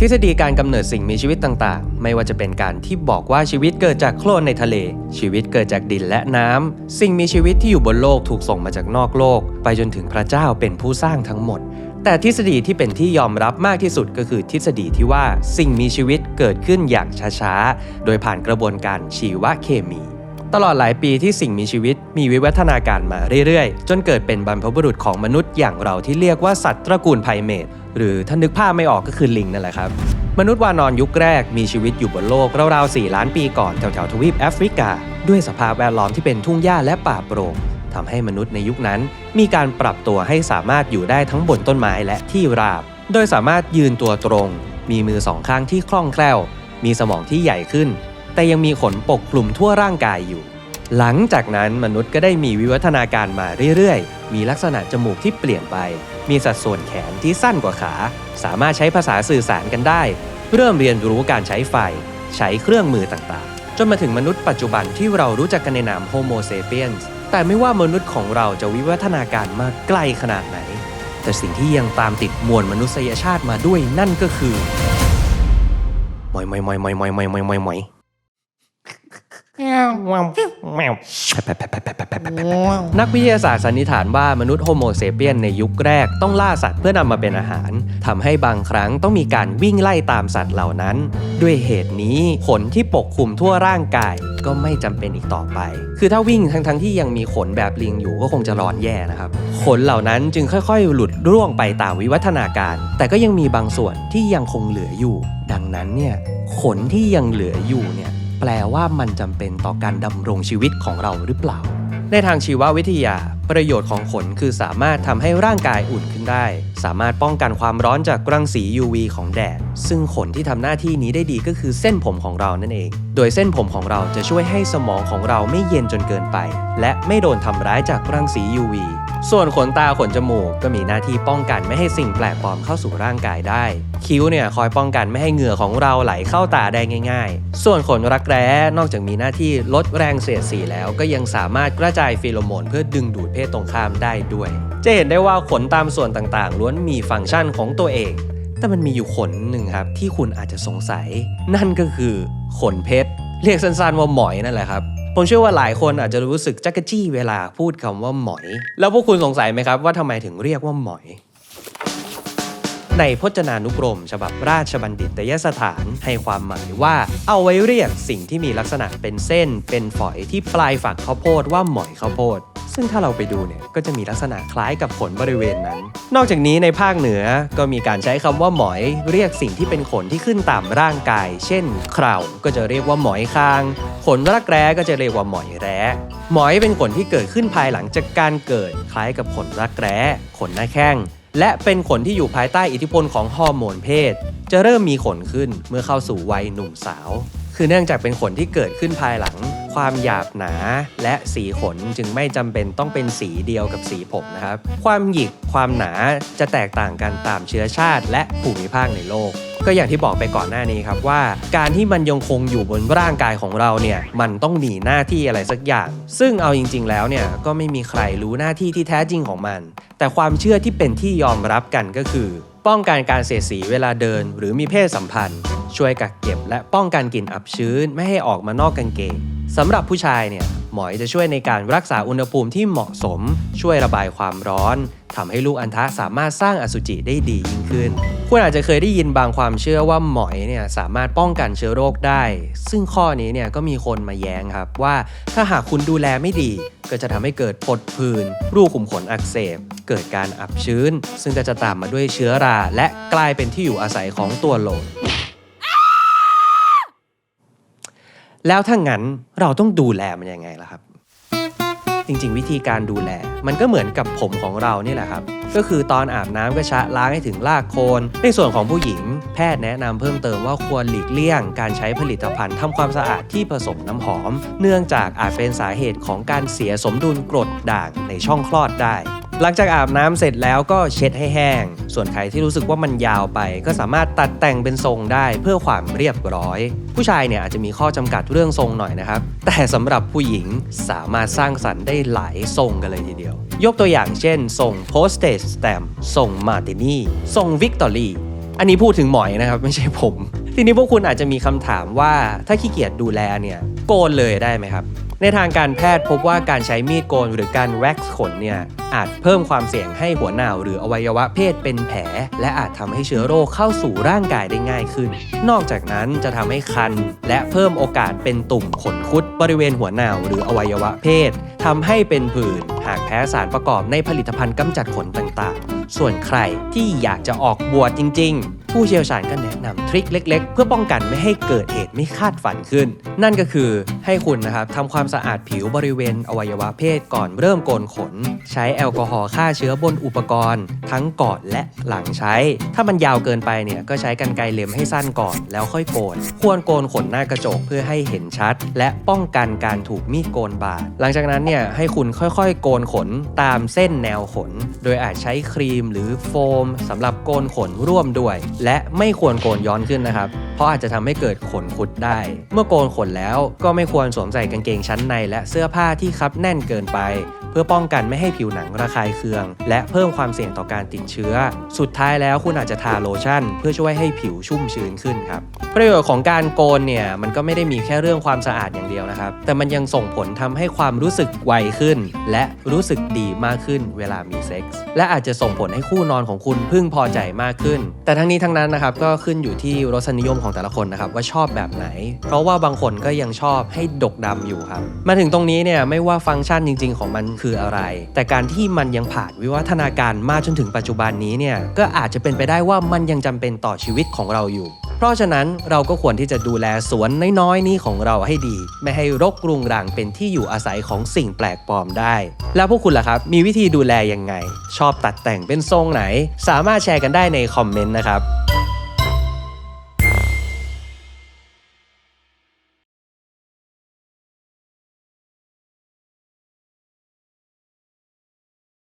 ทฤษฎีการกำเนิดสิ่งมีชีวิตต่างๆ ไม่ว่าจะเป็นการที่บอกว่าชีวิตเกิดจากโคลนในทะเล ชีวิตเกิดจากดินและน้ำสิ่งมีชีวิตที่อยู่บนโลกถูกส่งมาจากนอกโลก ไปจนถึงพระเจ้าเป็นผู้สร้างทั้งหมด แต่ทฤษฎีที่เป็นที่ยอมรับมากที่สุดก็คือทฤษฎีที่ว่าสิ่งมีชีวิตเกิดขึ้นอย่างช้าๆ โดยผ่านกระบวนการชีวเคมี ตลอดหลายปีที่สิ่งมีชีวิตมีวิวัฒนาการมาเรื่อยๆ จนเกิดเป็นบรรพบุรุษของมนุษย์อย่างเราที่เรียกว่าสัตว์ตระกูลไพรเมตหรือถ้านึกภาพไม่ออกก็คือลิงนั่นแหละครับ มนุษย์วานอนยุคแรกมีชีวิตอยู่บนโลกราวๆ 4 ล้านปีก่อนแถวๆทวีปแอฟริกา ด้วยสภาพแวดล้อมที่เป็นทุ่งหญ้าและป่าโปร่งทำให้มนุษย์ในยุคนั้น มีการปรับตัวให้สามารถอยู่ได้ทั้งบนต้นไม้และที่ราบ โดยสามารถยืนตัวตรง มีมือสองข้างที่คล่องแคล่ว มีสมองที่ใหญ่ขึ้น แต่ยังมีขนปกคลุมทั่วร่างกายอยู่ หลังจากนั้นมนุษย์ก็ได้มีวิวัฒนาการมาเรื่อยๆ มีลักษณะจมูกที่เปลี่ยนไป มีสัดส่วนแขนที่สั้นกว่าขา สามารถใช้ภาษาสื่อสารกันได้ เริ่มเรียนรู้การใช้ไฟ ใช้เครื่องมือต่างๆ จนมาถึงมนุษย์ปัจจุบันที่เรารู้จักกันในนามโฮโมเซเปียนส์แต่ไม่ว่ามนุษย์ของเราจะวิวัฒนาการมาไกลขนาดไหน แต่สิ่งที่ยังตามติดมวลมนุษยชาติมาด้วยนั่นก็คือมอยมอยมอยมอยมอยมอยมอยมอยมอย นักวิทยาศาสตร์สันนิษฐานว่ามนุษย์โฮโมเซเปียนในยุคแรกต้องล่าสัตว์เพื่อนำมาเป็นอาหารทำให้บางครั้งต้องมีการวิ่งไล่ตามสัตว์เหล่านั้น ด้วยเหตุนี้ขนที่ปกคลุมทั่วร่างกายก็ไม่จำเป็นอีกต่อไป คือถ้าวิ่งทั้งๆที่ยังมีขนแบบลิงอยู่ก็คงจะร้อนแย่นะครับ ขนเหล่านั้นจึงค่อยๆ หลุดร่วงไปตามวิวัฒนาการ แต่ก็ยังมีบางส่วนที่ยังคงเหลืออยู่ ดังนั้นเนี่ยขนที่ยังเหลืออยู่เนี่ย แปลว่ามันจำเป็นต่อการดำรงชีวิตของเราหรือเปล่า ในทางชีววิทยา ประโยชน์ของขนคือสามารถทำให้ร่างกายอุ่นขึ้นได้ สามารถป้องกันความร้อนจากรังสี UV ของแดด ซึ่งขนที่ทำหน้าที่นี้ได้ดีก็คือเส้นผมของเรานั่นเอง โดยเส้นผมของเราจะช่วยให้สมองของเราไม่เย็นจนเกินไป และไม่โดนทำร้ายจากรังสี UV ส่วนขนตาขนจมูกก็มีหน้าที่ป้องกันไม่ให้สิ่งแปลกปลอมเข้าสู่ร่างกายได้ คิ้วเนี่ยคอยป้องกันไม่ให้เหงื่อของเราไหลเข้าตาได้ง่าย ๆ ส่วนขนรักแร้นอกจากมีหน้าที่ลดแรงเสียดสีแล้วก็ยังสามารถกระจายฟีโรโมนเพื่อดึงดูดเพศตรงข้ามได้ด้วย จะเห็นได้ว่าขนตามส่วนต่างๆ ล้วนมีฟังก์ชันของตัวเอง แต่มันมีอยู่ขนหนึ่งครับที่คุณอาจจะสงสัย นั่นก็คือขนเพชรเรียกสั้นๆว่าหมอยนั่นแหละครับ ผมเชื่อว่าหลายคนอาจจะรู้สึกจักกจี้เวลาพูดคำว่าหมอย แล้วพวกคุณสงสัยไหมครับว่าทำไมถึงเรียกว่าหมอยในพจนานุกรม ฉบับราชบัณฑิตยสถานให้ความหมายว่า เอาไว้เรียกสิ่งที่มีลักษณะเป็นเส้น เป็นฝอยที่ปลายฝักข้าวโพดว่าหมอยข้าวโพด ซึ่งถ้าเราไปดูเนี่ยก็จะมีลักษณะคล้ายกับขนบริเวณนั้น นอกจากนี้ในภาคเหนือก็มีการใช้คำว่าหมอย เรียกสิ่งที่เป็นขนที่ขึ้นตามร่างกาย เช่นเคราก็จะเรียกว่าหมอยคาง ขนรักแร้ก็จะเรียกว่าหมอยแร้หมอยเป็นขนที่เกิดขึ้นภายหลังจากการเกิด คล้ายกับขนรักแร้ ขนหน้าแข้งและเป็นขนที่อยู่ภายใต้อิทธิพลของฮอร์โมนเพศ จะเริ่มมีขนขึ้นเมื่อเข้าสู่วัยหนุ่มสาว คือเนื่องจากเป็นขนที่เกิดขึ้นภายหลัง ความหยาบหนาและสีขนจึงไม่จำเป็นต้องเป็นสีเดียวกับสีผมนะครับ ความหยิกความหนาจะแตกต่างกันตามเชื้อชาติ และภูมิภาคในโลกก็อย่างที่บอกไปก่อนหน้านี้ครับว่า การที่มันยังคงอยู่บนร่างกายของเราเนี่ยมันต้องมีหน้าที่อะไรสักอย่าง ซึ่งเอาจริง ๆ แล้วเนี่ยก็ไม่มีใครรู้หน้าที่ที่แท้จริงของมัน แต่ความเชื่อที่เป็นที่ยอมรับกันก็คือ ป้องกันการเสียดสีเวลาเดินหรือมีเพศสัมพันธ์ ช่วยกักเก็บและป้องกันกลิ่นอับชื้นไม่ให้ออกมานอกกางเกง สำหรับผู้ชายเนี่ยหมอยจะช่วยในการรักษาอุณหภูมิที่เหมาะสม ช่วยระบายความร้อนทำให้ลูกอัณฑะสามารถสร้างอสุจิได้ดียิ่งขึ้น คุณอาจจะเคยได้ยินบางความเชื่อว่าหมอยเนี่ยสามารถป้องกันเชื้อโรคได้ ซึ่งข้อนี้เนี่ยก็มีคนมาแย้งครับว่าถ้าหากคุณดูแลไม่ดี ก็จะทำให้เกิดผดผื่นรูขุมขนอักเสบ เกิดการอับชื้น ซึ่งก็จะตามมาด้วยเชื้อรา และกลายเป็นที่อยู่อาศัยของตัวโลน แล้วถ้างั้นเราต้องดูแลมันยังไงล่ะครับ จริงๆ วิธีการดูแล มันก็เหมือนกับผมของเรานี่แหละครับ ก็คือตอนอาบน้ำก็ชะล้างให้ถึงรากโคน ในส่วนของผู้หญิง แพทย์แนะนำเพิ่มเติมว่าควรหลีกเลี่ยง การใช้ผลิตภัณฑ์ทำความสะอาดที่ผสมน้ำหอม เนื่องจากอาจเป็นสาเหตุของการเสียสมดุลกรดด่างในช่องคลอดได้ หลังจากอาบน้ำเสร็จแล้วก็เช็ดให้แห้ง ส่วนใครที่รู้สึกว่ามันยาวไป ก็สามารถตัดแต่งเป็นทรงได้เพื่อความเรียบร้อย ผู้ชายเนี่ยอาจจะมีข้อจำกัดเรื่องทรงหน่อยนะครับ แต่สำหรับผู้หญิงสามารถสร้างสรรค์ได้หลายทรงกันเลยทีเดียว ยกตัวอย่างเช่น ทรง postage stamp ทรง martini ทรง victory อันนี้พูดถึงหมอยนะครับไม่ใช่ผม ทีนี้พวกคุณอาจจะมีคำถามว่าถ้าขี้เกียจดูแลเนี่ยโกนเลยได้ไหมครับ ในทางการแพทย์พบว่าการใช้มีดโกนหรือการแว็กซ์ขนเนี่ยอาจเพิ่มความเสี่ยงให้หัวหนาวหรืออวัยวะเพศเป็นแผล และอาจทำให้เชื้อโรคเข้าสู่ร่างกายได้ง่ายขึ้น นอกจากนั้นจะทำให้คัน และเพิ่มโอกาสเป็นตุ่มขนคุดบริเวณหัวหนาวหรืออวัยวะเพศทำให้เป็นผื่นหากแพ้สารประกอบในผลิตภัณฑ์กำจัดขนต่างๆ ส่วนใครที่อยากจะออกบวชจริง ๆ ผู้เชี่ยวชาญก็แนะนำทริคเล็ก ๆ เพื่อป้องกันไม่ให้เกิดเหตุไม่คาดฝันขึ้น นั่นก็คือให้คุณนะครับทำความสะอาดผิวบริเวณอวัยวะเพศก่อนเริ่มโกนขน ใช้แอลกอฮอล์ฆ่าเชื้อบนอุปกรณ์ ทั้งก่อนและหลังใช้ ถ้ามันยาวเกินไปเนี่ยก็ใช้กันไกรเล็มให้สั้นก่อนแล้วค่อยโกน ควรโกนขนหน้ากระจกเพื่อให้เห็นชัด และป้องกันการถูกมีดโกนบาดหลังจากนั้นเนี่ยให้คุณค่อยๆ โกนขนตามเส้นแนวขน โดยอาจใช้ครีมหรือโฟมสำหรับโกนขนร่วมด้วยและไม่ควรโกนย้อนขึ้นนะครับ เพราะอาจจะทำให้เกิดขนคุดได้ เมื่อโกนขนแล้วก็ไม่ควรสวมใส่กางเกงชั้นในและเสื้อผ้าที่คับแน่นเกินไป พื่อป้องกันไม่ให้ผิวหนังระคายเคือง และเพิ่มความเสี่ยงต่อการติดเชื้อ สุดท้ายแล้วคุณอาจจะทาโลชั่น เพื่อช่วยให้ผิวชุ่มชื้นขึ้นครับประโยชน์ของการโกนเนี่ยมันก็ไม่ได้มีแค่เรื่องความสะอาดอย่างเดียวนะครับ แต่มันยังส่งผลทำให้ความรู้สึกไวขึ้น และรู้สึกดีมากขึ้นเวลามีเซ็กส์และอาจจะส่งผลให้คู่นอนของคุณพึงพอใจมากขึ้น แต่ทั้งนี้ทั้งนั้นนะครับก็ขึ้นอยู่ที่รสนิยมของแต่ละคนนะครับว่าชอบแบบไหน เพราะว่าบางคนก็ยังชอบให้ดกดำอยู่ครับมาถึงตรงนี้เนี่ยไม่ว่าฟังก์ชันจริง ๆ ของมันคืออะไร แต่การที่มันยังผ่านวิวัฒนาการมาจนถึงปัจจุบันนี้เนี่ยก็อาจจะเป็นไปได้ว่ามันยังจำเป็นต่อชีวิตของเราอยู่ เพราะฉะนั้นเราก็ควรที่จะดูแลสวนน้อยๆนี้ของเราให้ดี ไม่ให้รกรุงรังเป็นที่อยู่อาศัยของสิ่งแปลกปลอมได้ แล้วพวกคุณล่ะครับ มีวิธีดูแลยังไง ชอบตัดแต่งเป็นทรงไหน สามารถแชร์กันได้ในคอมเมนต์นะครับ